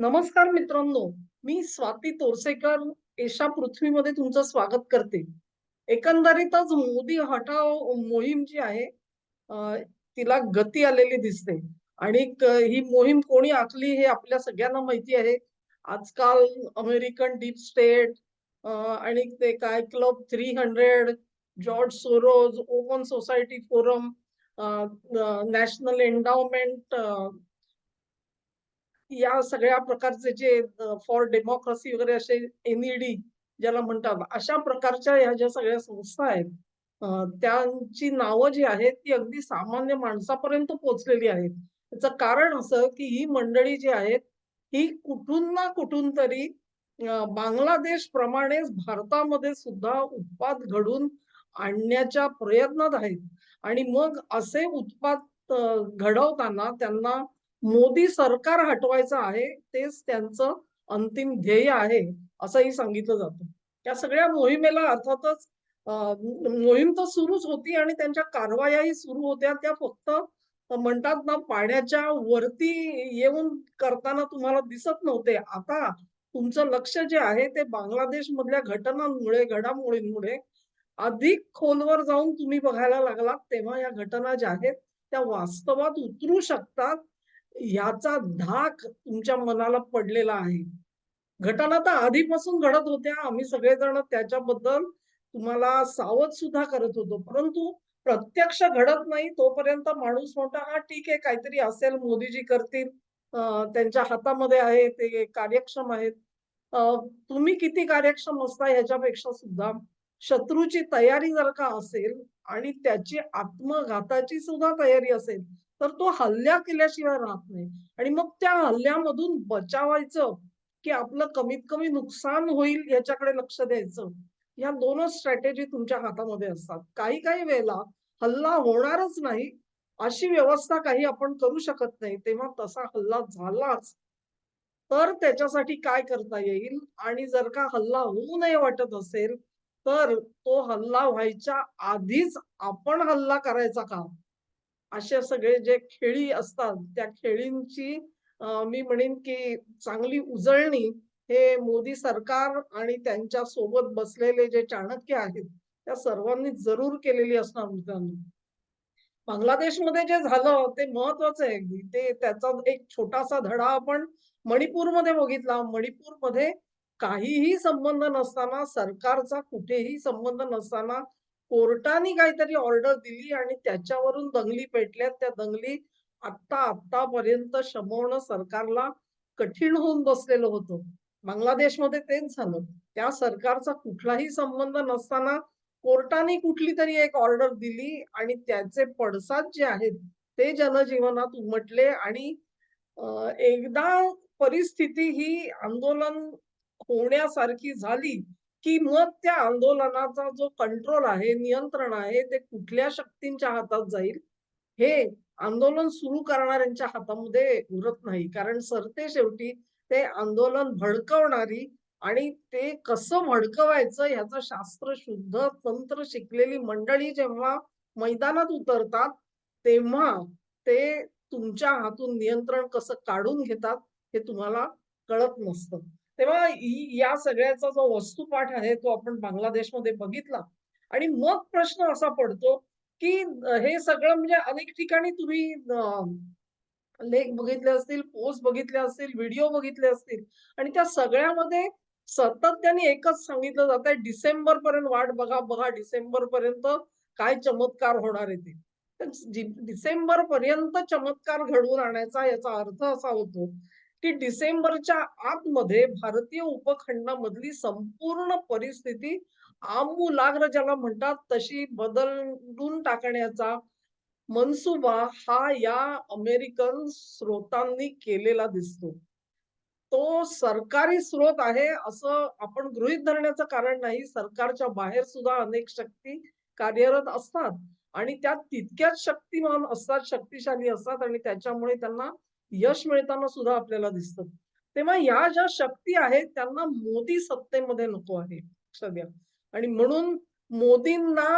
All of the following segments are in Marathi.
नमस्कार मित्रांनो मी स्वाती तोरसेकर. एशा पृथ्वीमध्ये तुमचं स्वागत करते. एकंदरीतच मोदी हटाव मोहीम जी आहे तिला गती आलेली दिसते. आणि ही मोहीम कोणी आखली हे आपल्या सगळ्यांना माहिती आहे. आजकाल अमेरिकन डीप स्टेट आणि ते काय club three hundred George Soros open society forum national endowment या सगळ्या प्रकारचे जे फॉर डेमोक्रेसी वगैरे असे एनईडी ज्याला म्हणतात अशा प्रकारच्या ह्या ज्या सगळ्या संस्था आहेत त्यांची नावं जी आहेत ती अगदी सामान्य माणसापर्यंत पोहोचलेली आहेत. त्याचं कारण असं की ही मंडळी जी आहेत ही कुठून ना कुठून तरी बांगलादेश प्रमाणेच भारतामध्ये सुद्धा उत्पाद घडून आणण्याच्या प्रयत्नात आहेत. आणि मग असे उत्पाद घडवताना त्यांना मोदी सरकार हटवायचं आहे तेच त्यांचं अंतिम ध्येय आहे असंही सांगितलं जातं. त्या सगळ्या मोहिमेला अर्थातच मोहीम तर सुरूच होती आणि त्यांच्या कारवायाही सुरू होत्या. त्या फक्त म्हणतात ना पाण्याच्या वरती येऊन करताना तुम्हाला दिसत नव्हते. आता तुमचं लक्ष जे आहे ते बांगलादेश मधल्या घटनांमुळे घडामोडींमुळे अधिक खोलवर जाऊन तुम्ही बघायला लागलात. तेव्हा या घटना ज्या आहेत त्या वास्तवात उतरू शकतात. याचा धाक तुमच्या मनाला पडलेला आहे. घटना तर आधीपासून घडत होत्या. आम्ही सगळेजण त्याच्याबद्दल तुम्हाला सावध सुद्धा करत होतो. परंतु प्रत्यक्ष घडत नाही तोपर्यंत माणूस म्हणतो हा ठीक आहे काहीतरी असेल मोदीजी करतील. त्यांच्या हातामध्ये आहे ते कार्यक्षम आहेत. तुम्ही किती कार्यक्षम असता ह्याच्यापेक्षा सुद्धा शत्रूची तयारी जर का असेल आणि त्याची आत्मघाताची सुद्धा तयारी असेल तर तो हल्ला केल्याशिवाय राहत नाही. आणि मग त्या हल्ल्यामधून बचावायचं की आपलं कमीत कमी नुकसान होईल याच्याकडे लक्ष द्यायचं. या दोनच स्ट्रॅटेजी तुमच्या हातामध्ये असतात. काही काही वेळेला हल्ला होणारच नाही अशी व्यवस्था काही आपण करू शकत नाही. तेव्हा तसा हल्ला झालाच. तर त्याच्यासाठी काय करता येईल? आणि जर का हल्ला होऊ नये वाटत असेल तर तो हल्ला व्हायच्या आधीच आपण हल्ला करायचा का? असे सगळे जे खेळी असतात त्या खेळींची मी म्हणेन की चांगली उजळणी हे मोदी सरकार आणि त्यांच्यासोबत बसलेले जे चाणक्य आहेत त्या सर्वांनी जरूर केलेली असणार मित्रांनो. बांगलादेशमध्ये जे झालं ते महत्वाचं आहे अगदी. ते त्याचा एक छोटासा धडा आपण मणिपूरमध्ये बघितला. मणिपूरमध्ये काहीही संबंध नसताना सरकारचा कुठेही संबंध नसताना कोर्टाने काहीतरी ऑर्डर दिली आणि त्याच्यावरून दंगली पेटल्यात. त्या दंगली आत्ता आत्तापर्यंत शमवणं सरकारला कठीण होऊन बसलेलं होतं. बांगलादेशमध्ये तेच झालं. त्या सरकारचा कुठलाही संबंध नसताना कोर्टाने कुठली तरी एक ऑर्डर दिली आणि त्याचे पडसाद जे आहेत ते जनजीवनात उमटले आणि एकदा परिस्थिती ही आंदोलन होण्यासारखी झाली की मग त्या आंदोलनाचा जो कंट्रोल आहे नियंत्रण आहे ते कुठल्या शक्तींच्या हातात जाईल हे आंदोलन सुरू करणाऱ्यांच्या हातामध्ये उरत नाही. कारण सरते शेवटी ते आंदोलन भडकवणारी आणि ते कसं भडकवायचं ह्याचं शास्त्र शुद्ध तंत्र शिकलेली मंडळी जेव्हा मैदानात उतरतात तेव्हा ते तुमच्या हातून नियंत्रण कसं काढून घेतात हे तुम्हाला कळत नसतं. तेव्हा ही- या सगळ्याचा जो वस्तुपाठ आहे तो आपण बांगलादेशमध्ये बघितला. आणि मग प्रश्न असा पडतो की हे सगळं म्हणजे अनेक ठिकाणी तुम्ही लेख बघितले असतील पोस्ट बघितले असतील व्हिडिओ बघितले असतील. आणि त्या सगळ्यामध्ये सतत त्यांनी एकच सांगितलं जात आहे डिसेंबर पर्यंत वाट बघा बघा डिसेंबर पर्यंत काय चमत्कार होणार आहे ते. तर डिसेंबर पर्यंत चमत्कार घडवून आणायचा याचा अर्थ असा होतो की डिसेंबरच्या आतमध्ये भारतीय उपखंडामधली संपूर्ण परिस्थिती आमूलाग्र ज्याला म्हणतात तशी बदलून टाकण्याचा मनसुबा हा या अमेरिकन स्रोतांनी केलेला दिसतो. तो सरकारी स्रोत आहे असं आपण गृहीत धरण्याचं कारण नाही. सरकारच्या बाहेर सुद्धा अनेक शक्ती कार्यरत असतात आणि त्या तितक्याच शक्तिमान असतात शक्तिशाली असतात आणि त्याच्यामुळे त्यांना यश मिळताना सुद्धा आपल्याला दिसतं तेव्हा या ज्या शक्ती आहेत त्यांना मोदी सत्तेमध्ये नको आहे लक्षात घ्या आणि म्हणून मोदींना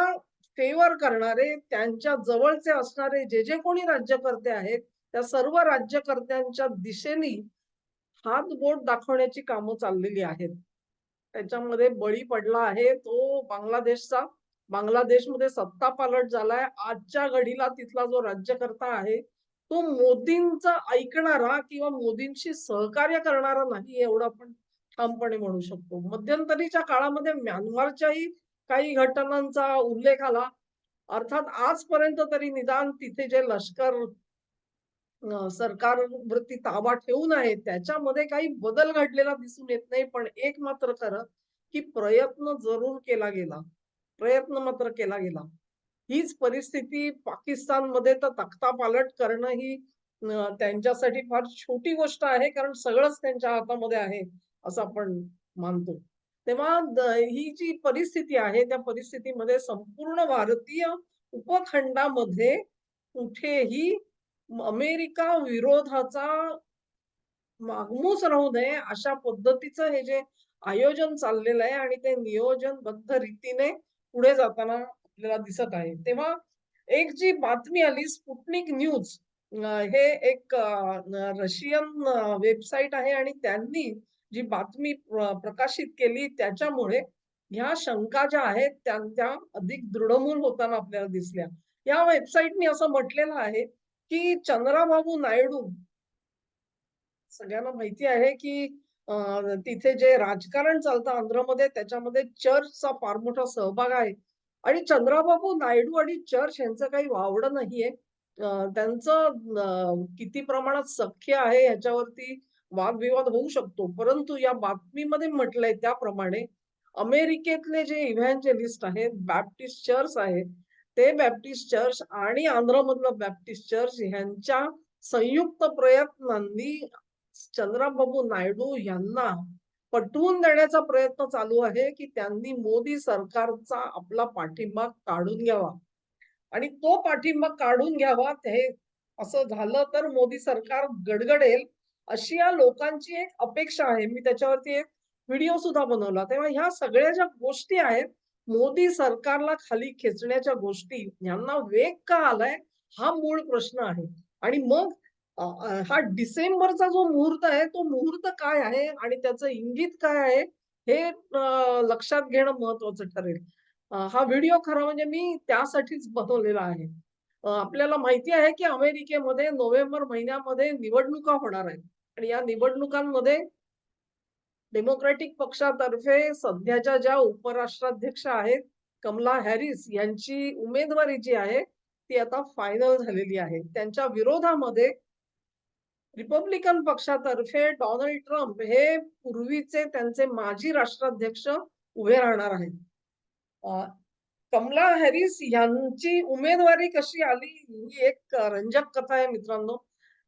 फेवर करणारे त्यांच्या जवळचे असणारे जे जे कोणी राज्यकर्ते आहेत त्या सर्व राज्यकर्त्यांच्या दिशेने हात बोट दाखवण्याची कामं चाललेली आहेत. त्याच्यामध्ये बळी पडला आहे तो बांगलादेशचा. बांगलादेशमध्ये सत्ता पालट झालाय. आजच्या घडीला तिथला जो राज्यकर्ता आहे, तो मोदींचा ऐकणारा किंवा मोदींशी सहकार्य करणारा नाही एवढं आपण ठामपणे म्हणू शकतो. मध्यंतरीच्या काळामध्ये म्यानमारच्याही काही घटनांचा उल्लेख आला. अर्थात आजपर्यंत तरी निदान तिथे जे लष्कर सरकार सरकारवरती ताबा ठेवून आहे, त्याच्यामध्ये काही बदल घडलेला दिसून येत नाही. पण एक मात्र खरं, की प्रयत्न जरूर केला गेला. प्रयत्न मात्र केला गेला. हीच परिस्थिती पाकिस्तानमध्ये तर तख्तापालट करणं ही त्यांच्यासाठी फार छोटी गोष्ट आहे, कारण सगळंच त्यांच्या हातामध्ये आहे, असं आपण मानतो. तेव्हा ही जी परिस्थिती आहे, त्या परिस्थितीमध्ये संपूर्ण भारतीय उपखंडामध्ये कुठेही अमेरिका विरोधाचा मागमूस राहू नये, अशा पद्धतीचं हे जे आयोजन चाललेलं आहे आणि ते नियोजनबद्ध रीतीने पुढे जाताना आपल्याला दिसत आहे. तेव्हा एक जी बातमी आली स्पुटनिक न्यूज हे एक रशियन वेबसाईट आहे आणि त्यांनी जी बातमी प्रकाशित केली त्याच्यामुळे ह्या शंका ज्या आहेत त्या अधिक दृढमूल होताना आपल्याला दिसल्या. या वेबसाईटनी असं म्हटलेलं आहे, की चंद्राबाबू नायडू सगळ्यांना माहिती आहे, की तिथे जे राजकारण चालतं आंध्रमध्ये त्याच्यामध्ये चर्चचा फार मोठा सहभाग आहे आणि चंद्राबाबू नायडू आणि चर्च यांचं काही वावडं नाहीये. त्यांचं किती प्रमाणात सख्य आहे याच्यावरती वादविवाद होऊ शकतो. परंतु या बातमीमध्ये म्हटलंय त्याप्रमाणे अमेरिकेतले जे इव्हॅन्जेलिस्ट आहेत, बॅप्टिस्ट चर्च आहे, ते बॅप्टिस्ट चर्च आणि आंध्रमधलं बॅप्टिस्ट चर्च ह्यांच्या संयुक्त प्रयत्नांनी चंद्राबाबू नायडू यांना पटवून देण्याचा प्रयत्न चालू आहे, की त्यांनी मोदी सरकारचा आपला पाठिंबा काढून घ्यावा आणि तो पाठिंबा काढून घ्यावा हे असं झालं तर मोदी सरकार गडगडेल, अशी या लोकांची एक अपेक्षा आहे. मी त्याच्यावरती एक व्हिडिओ सुद्धा बनवला. तेव्हा ह्या सगळ्या ज्या गोष्टी आहेत, मोदी सरकारला खाली खेचण्याच्या गोष्टी यांना वेग का आलाय, हा मूळ प्रश्न आहे. आणि मग हा डिसेंबरचा जो मुहूर्त आहे, तो मुहूर्त काय आहे आणि त्याचं इंगित काय आहे, हे लक्षात घेणं महत्वाचं ठरेल. हा व्हिडिओ खरा म्हणजे मी त्यासाठीच बनवलेला आहे. आपल्याला माहिती आहे, की अमेरिकेमध्ये नोव्हेंबर महिन्यामध्ये निवडणुका होणार आहेत आणि या निवडणुकांमध्ये डेमोक्रॅटिक पक्षातर्फे सध्याच्या ज्या उपराष्ट्राध्यक्ष आहेत, कमला हॅरिस यांची उमेदवारी जी आहे, ती आता फायनल झालेली आहे. त्यांच्या विरोधामध्ये रिपब्लिकन पक्षातर्फे डोनाल्ड ट्रम्प हे पूर्वीचे त्यांचे माजी राष्ट्राध्यक्ष उभे राहणार आहेत. कमला हॅरिस यांची उमेदवारी कशी आली ही एक रंजक कथा आहे मित्रांनो.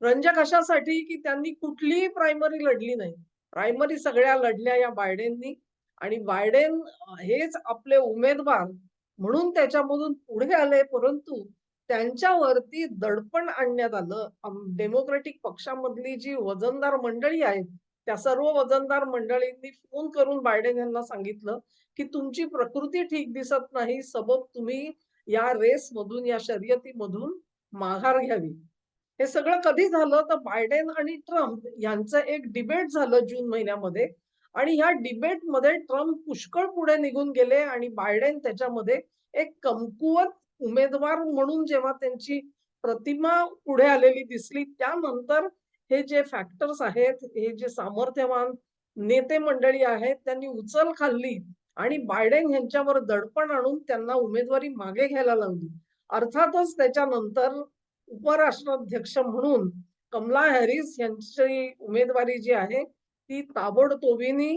रंजक अशासाठी की त्यांनी कुठलीही प्रायमरी लढली नाही. प्रायमरी सगळ्या लढल्या या बायडेननी आणि बायडेन हेच आपले उमेदवार म्हणून त्याच्यामधून पुढे आले. परंतु त्यांच्यावरती दडपण आणण्यात आलं. डेमोक्रेटिक पक्षामधली जी वजनदार मंडळी आहेत, त्या सर्व वजनदार मंडळींनी फोन करून बायडेन यांना सांगितलं, की तुमची प्रकृती ठीक दिसत नाही, सबब तुम्ही या रेसमधून, या शर्यतीमधून माघार घ्यावी. हे सगळं कधी झालं तर बायडेन आणि ट्रम्प यांचं एक डिबेट झालं जून महिन्यामध्ये आणि ह्या डिबेटमध्ये ट्रम्प पुष्कळ पुढे निघून गेले आणि बायडेन त्याच्यामध्ये एक कमकुवत उमेदवार म्हणून जेव्हा त्यांची प्रतिमा पुढे आलेली दिसली, त्यानंतर हे जे फॅक्टर्स आहेत, हे जे सामर्थ्यवान नेते मंडळी आहेत, त्यांनी उचल खाल्ली आणि बायडेन यांच्यावर दडपण आणून त्यांना उमेदवारी मागे घ्यायला लावली. अर्थातच त्याच्यानंतर उपराष्ट्राध्यक्ष म्हणून कमला हॅरिस यांची उमेदवारी जी आहे, ती ताबडतोबीने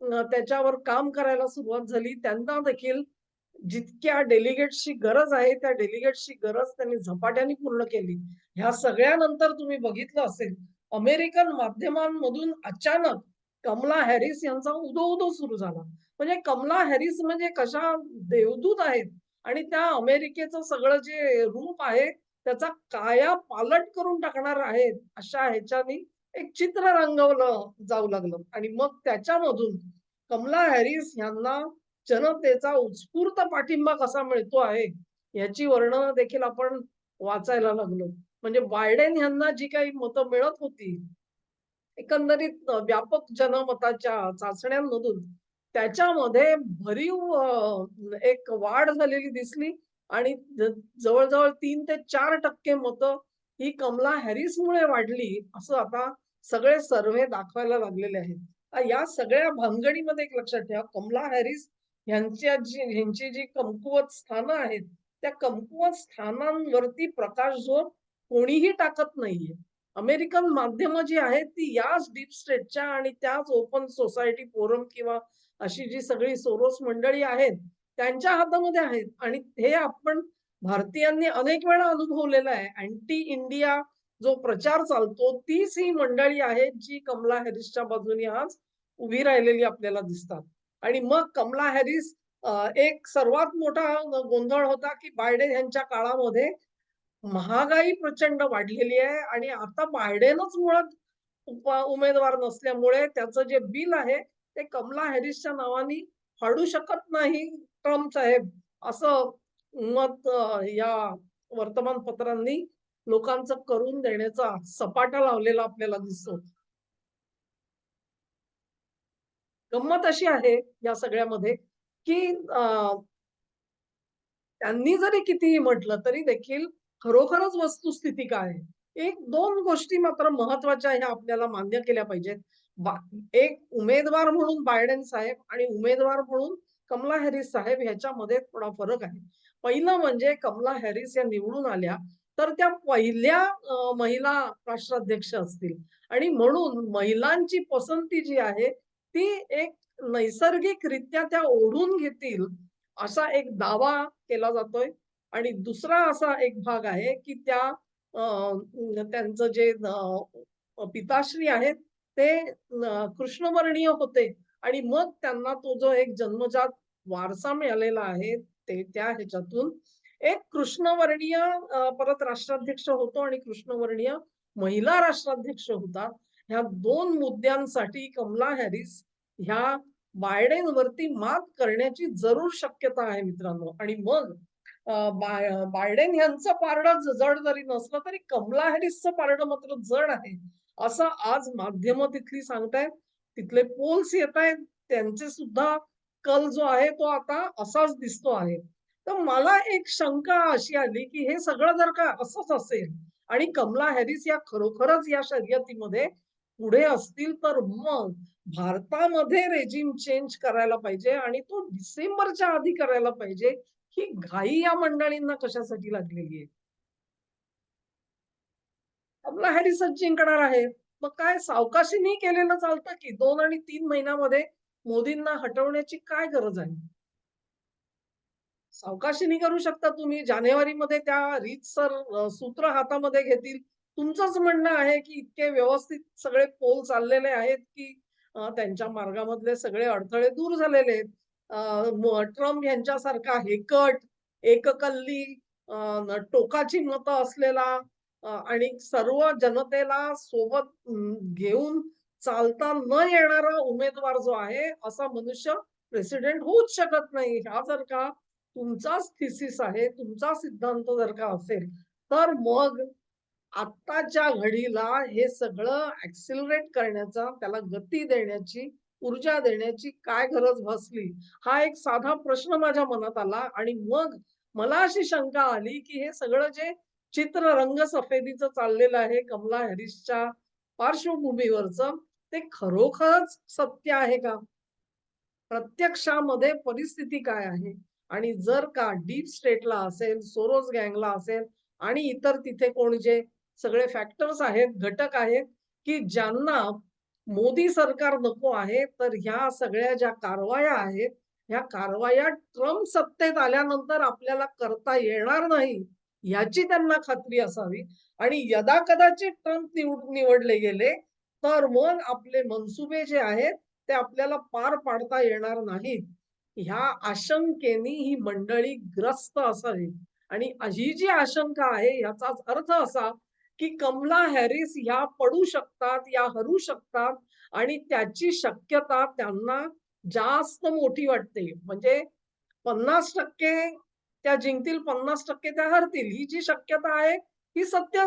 त्याच्यावर काम करायला सुरुवात झाली. त्यांना देखील जितक्या डेलिगेट्सची गरज आहे, त्या डेलिगेट्सची गरज त्यांनी झपाट्याने पूर्ण केली. ह्या सगळ्यानंतर तुम्ही बघितलं असेल, अमेरिकन माध्यमांमधून अचानक कमला हॅरिस यांचा उदो-उदो सुरू झाला. म्हणजे कमला हॅरिस म्हणजे कशा देवदूत आहेत आणि त्या अमेरिकेचं सगळं जे रूप आहे, त्याचा काया पालट करून टाकणार आहेत, अशा ह्याच्यानी एक चित्र रंगवलं जाऊ लागलं आणि मग त्याच्यामधून कमला हॅरिस यांना जनतेचा उत्स्फूर्त पाठिंबा कसा मिळतो आहे, याची वर्णनं देखील आपण वाचायला लागलो. म्हणजे बायडेन यांना जी काही मतं मिळत होती, एकंदरीत व्यापक जनमताच्या चाचण्यांमधून त्याच्यामध्ये भरीव एक वाढ झालेली दिसली आणि जवळजवळ तीन ते चार टक्के मतं ही कमला हॅरिसमुळे वाढली असं आता सगळे सर्व्हे दाखवायला लागलेले आहेत या सगळ्या भानगडीमध्ये एक लक्षात ठेवा कमला हॅरिस ह्यांच्या जी ह्यांची जी कमकुवत स्थानं आहेत त्या कमकुवत स्थानांवरती प्रकाश जो कोणीही टाकत नाहीये. अमेरिकन माध्यमं जी आहेत ती याच डीप स्टेटच्या आणि त्याच ओपन सोसायटी फोरम किंवा अशी जी सगळी सोरोस मंडळी आहेत त्यांच्या हातामध्ये आहेत. आणि हे आपण भारतीयांनी अनेक वेळा अनुभवलेलं आहे. अँटी इंडिया जो प्रचार चालतो तीच ही मंडळी आहेत जी कमला हॅरिसच्या बाजूने आज उभी राहिलेली आपल्याला दिसतात. आणि मग कमला हॅरिस एक सर्वात मोठा गोंधळ होता की बायडेन यांच्या काळामध्ये महागाई प्रचंड वाढलेली आहे आणि आता बायडेनच मुळात उमेदवार नसल्यामुळे त्याचं जे बिल आहे ते कमला हॅरिसच्या नावाने फाडू शकत नाही ट्रम्प साहेब असं मत या वर्तमानपत्रांनी लोकांचं करून देण्याचा सपाटा लावलेला आपल्याला दिसतो. गंमत अशी आहे या सगळ्यामध्ये की त्यांनी जरी कितीही म्हटलं तरी देखील खरोखरच वस्तुस्थिती काय आहे? एक दोन गोष्टी मात्र महत्त्वाच्या ह्या आपल्याला मान्य केल्या पाहिजेत. एक उमेदवार म्हणून बायडेन साहेब आणि उमेदवार म्हणून कमला हॅरिस साहेब ह्याच्यामध्ये थोडा फरक आहे. पहिलं म्हणजे कमला हॅरिस या निवडून आल्या तर त्या पहिल्या महिला राष्ट्राध्यक्ष असतील. आणि म्हणून महिलांची पसंती जी आहे ती एक नैसर्गिकरित्या त्या ओढून घेतील असा एक दावा केला जातोय. आणि दुसरा असा एक भाग आहे की त्या त्यांचं जे पिताश्री आहेत ते कृष्णवर्णीय होते. आणि मग त्यांना तो जो एक जन्मजात वारसा मिळालेला आहे ते त्या ह्याच्यातून एक कृष्णवर्णीय परत राष्ट्राध्यक्ष होतो आणि कृष्णवर्णीय महिला राष्ट्राध्यक्ष होतात. ह्या दोन मुद्द्यांसाठी कमला हॅरिस ह्या बायडेन वरती मात करण्याची जरूर शक्यता आहे मित्रांनो. आणि मग बायडेन यांचं पारडं जड जरी नसलं तरी कमला हॅरिसचं पारडं मात्र जड आहे असं आज माध्यम तिथली सांगतायत. तिथले पोल्स येत आहेत त्यांचे सुद्धा कल जो आहे तो आता असाच दिसतो आहे. तर मला एक शंका अशी आली की हे सगळं जर का असंच असेल आणि कमला हॅरिस या खरोखरच या शर्यतीमध्ये पुढे असतील तर मग भारतामध्ये रेजिम चेंज करायला पाहिजे आणि तो डिसेंबरच्या आधी करायला पाहिजे ही घाई या मंडळींना कशासाठी लागलेली आहे? आपला हॅरिसच जिंकणार आहे. मग काय सावकाशीने केलेलं चालतं की दोन आणि तीन महिन्यामध्ये मोदींना हटवण्याची काय गरज आहे? सावकाशीने करू शकता तुम्ही. जानेवारीमध्ये त्या रीतसर सूत्र हातामध्ये घेतील. तुमचंच म्हणणं आहे की इतके व्यवस्थित सगळे पोल चाललेले आहेत की त्यांच्या मार्गामधले सगळे अडथळे दूर झालेले आहेत. ट्रम्प यांच्यासारखा हेकट एककल्ली टोकाची मतं असलेला आणि सर्व जनतेला सोबत घेऊन चालता न येणारा उमेदवार जो आहे असा मनुष्य प्रेसिडेंट होऊच शकत नाही. हा जर का तुमचाच थिसिस आहे तुमचा सिद्धांत जर का असेल तर मग आत्ताच्या घडीला हे सगळं ऍक्सिलरेट करण्याचा त्याला गती देण्याची ऊर्जा देण्याची काय गरज भासली? हा एक साधा प्रश्न माझ्या मनात आला आणि मग मला अशी शंका आली की हे सगळं जे चित्र रंग सफेदीचं चाललेलं आहे कमला हॅरिसच्या पार्श्वभूमीवरच ते खरोखरच सत्य आहे का? प्रत्यक्षामध्ये परिस्थिती काय आहे? आणि जर का डीप स्टेटला असेल सोरोज गँगला असेल आणि इतर तिथे कोण जे सगळे फॅक्टर्स आहेत घटक आहेत की ज्यांना मोदी सरकार नको आहे तर ह्या सगळ्या ज्या कारवाया आहेत ह्या कारवाया ट्रम्प सत्तेत आल्यानंतर आपल्याला करता येणार नाही याची त्यांना खात्री असावी. आणि यदा कदाचित ट्रम्प निवड निवडले गेले तर मग आपले मनसुबे जे आहेत ते आपल्याला पार पाडता येणार नाहीत. ह्या आशंकेनी ही मंडळी ग्रस्त असावी. आणि ही जी आशंका आहे याचाच अर्थ असा की कमला हॅरिस ह्या पडू शकतात या हरू शकतात आणि त्याची शक्यता त्यांना जास्त मोठी वाटते म्हणजे पन्नास टक्के त्या जिंकतील पन्नास टक्के त्या हरतील ही जी शक्यता आहे ही सत्य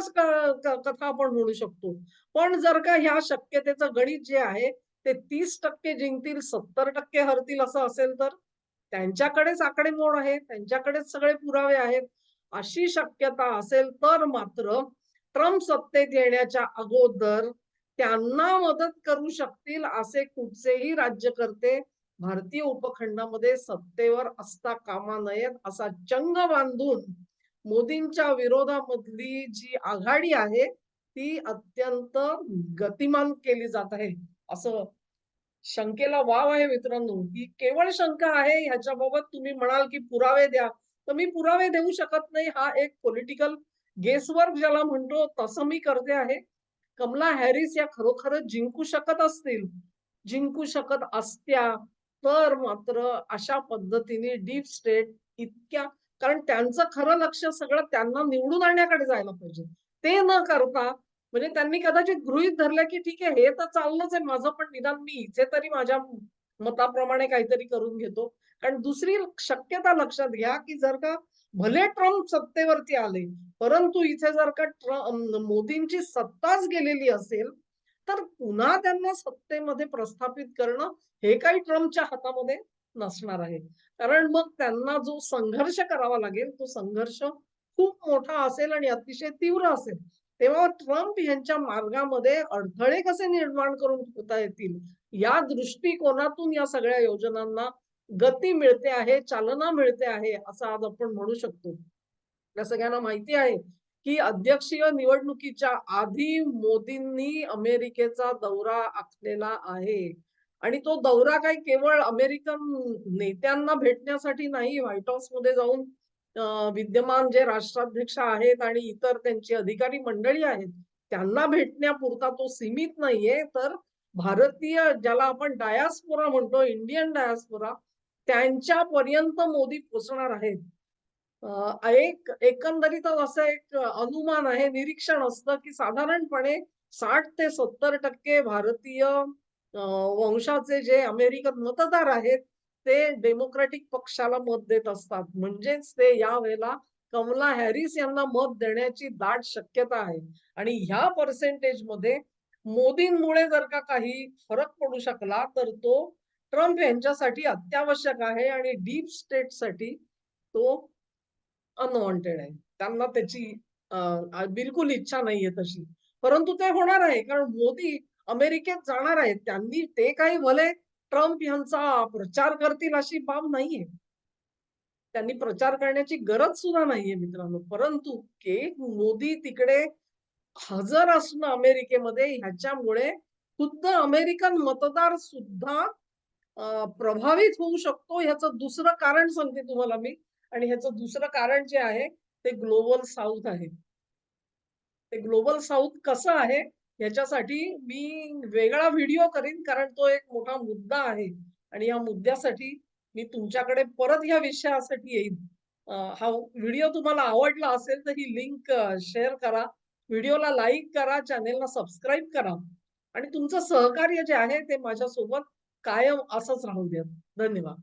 कथा आपण म्हणू शकतो. पण जर का ह्या शक्यतेचं गणित जे आहे ते 30% जिंकतील, 70% हरतील असं असेल तर? त्यांच्याकडेच आकडेमोड आहे, त्यांच्याकडेच सगळे पुरावे आहेत. अशी शक्यता असेल तर मात्र ट्रम्प सत्तेत येण्याच्या अगोदर त्यांना मदत करू शकतील असे कुठचेही राज्यकर्ते भारतीय उपखंडामध्ये सत्तेवर असता कामा नयेत असा चंग बांधून मोदींच्या विरोधामधली जी आघाडी आहे ती अत्यंत गतिमान केली जात आहे. असं शंकेला वाव आहे मित्रांनो ही केवळ शंका आहे ह्याच्याबाबत तुम्ही म्हणाल की पुरावे द्या. तर मी पुरावे देऊ शकत नाही हा एक पॉलिटिकल गेसवर्क ज्याला म्हणतो तसं मी करते आहे. कमला हॅरिस या खरोखरच जिंकू शकत असतील. जिंकू शकत असत्या तर मात्र अशा पद्धतीने डीप स्टेट इतक्या कारण त्यांचं खरं लक्ष सगळं त्यांना निवडून आणण्याकडे जायला पाहिजे. ते न करता म्हणजे त्यांनी कदाचित गृहित धरलं की ठीक आहे हे तर चाललंच आहे माझं पण निदान मी इथे तरी माझ्या मताप्रमाणे काहीतरी करून घेतो. कारण दुसरी शक्यता लक्षात घ्या की जर का भले ट्रम्प सत्तेवरती आले परंतु इथे जर का मोदींची सत्ताच गेलेली असेल तर पुन्हा त्यांना सत्तेमध्ये प्रस्थापित करणं हे काही ट्रम्पच्या हातामध्ये नसणार आहे. कारण मग त्यांना जो संघर्ष करावा लागेल तो संघर्ष खूप मोठा असेल आणि अतिशय तीव्र असेल तेव्हा ट्रम्प यांच्या मार्गामध्ये अडथळे कसे निर्माण करून ठेवता येतील? या दृष्टिकोनातून या सगळ्या योजनांना गती मिळते आहे चालना मिळते आहे असं आज आपण म्हणू शकतो. या सगळ्यांना माहिती आहे की अध्यक्षीय निवडणुकीच्या आधी मोदींनी अमेरिकेचा दौरा आखलेला आहे. आणि तो दौरा काही केवळ अमेरिकन नेत्यांना भेटण्यासाठी नाही व्हाईट हाऊसमध्ये जाऊन विद्यमान जे राष्ट्राध्यक्ष आहेत आणि इतर त्यांची अधिकारी मंडळी आहेत त्यांना भेटण्यापुरता तो सीमित नाहीये. तर भारतीय ज्याला आपण डायास्पोरा म्हणतो इंडियन डायास्पोरा त्यांच्यापर्यंत मोदी पोचणार आहेत. एक एकंदरीतच असं एक अनुमान आहे निरीक्षण असतं की साधारणपणे साठ ते सत्तर टक्के भारतीय वंशाचे जे अमेरिकन मतदार आहेत ते डेमोक्रॅटिक पक्षाला मत देत असतात. म्हणजेच ते या वेळेला कमला हॅरिस यांना मत देण्याची दाट शक्यता आहे. आणि ह्या पर्सेंटेजमध्ये मोदींमुळे जर का काही फरक पडू शकला तर तो ट्रम्प यांच्यासाठी अत्यावश्यक आहे आणि डीप स्टेटसाठी तो अनवॉन्टेड आहे. त्यांना त्याची बिलकुल इच्छा नाहीये तशी. परंतु ते होणार आहे कारण मोदी अमेरिकेत जाणार आहेत. त्यांनी ते काही भले ट्रम्प यांचा प्रचार करतील अशी बाब नाहीये. त्यांनी प्रचार करण्याची गरज सुद्धा नाहीये मित्रांनो. परंतु के मोदी तिकडे हजर असणं अमेरिकेमध्ये ह्याच्यामुळे खुद्द अमेरिकन मतदार सुद्धा प्रभावित होऊ शकतो ह्याचं दुसरं कारण सांगते तुम्हाला मी. आणि ह्याचं दुसरं कारण जे आहे ते ग्लोबल साऊथ आहे. ते ग्लोबल साऊथ कसं आहे ह्याच्यासाठी मी वेगळा व्हिडिओ करीन कारण तो एक मोठा मुद्दा आहे. आणि या मुद्द्यासाठी मी तुमच्याकडे परत या विषयासाठी येईन. हा व्हिडिओ तुम्हाला आवडला असेल तर ही लिंक शेअर करा. व्हिडिओला लाईक करा चॅनेलला सबस्क्राईब करा. आणि तुमचं सहकार्य जे आहे ते माझ्यासोबत कायम असंच राहू द्या. धन्यवाद.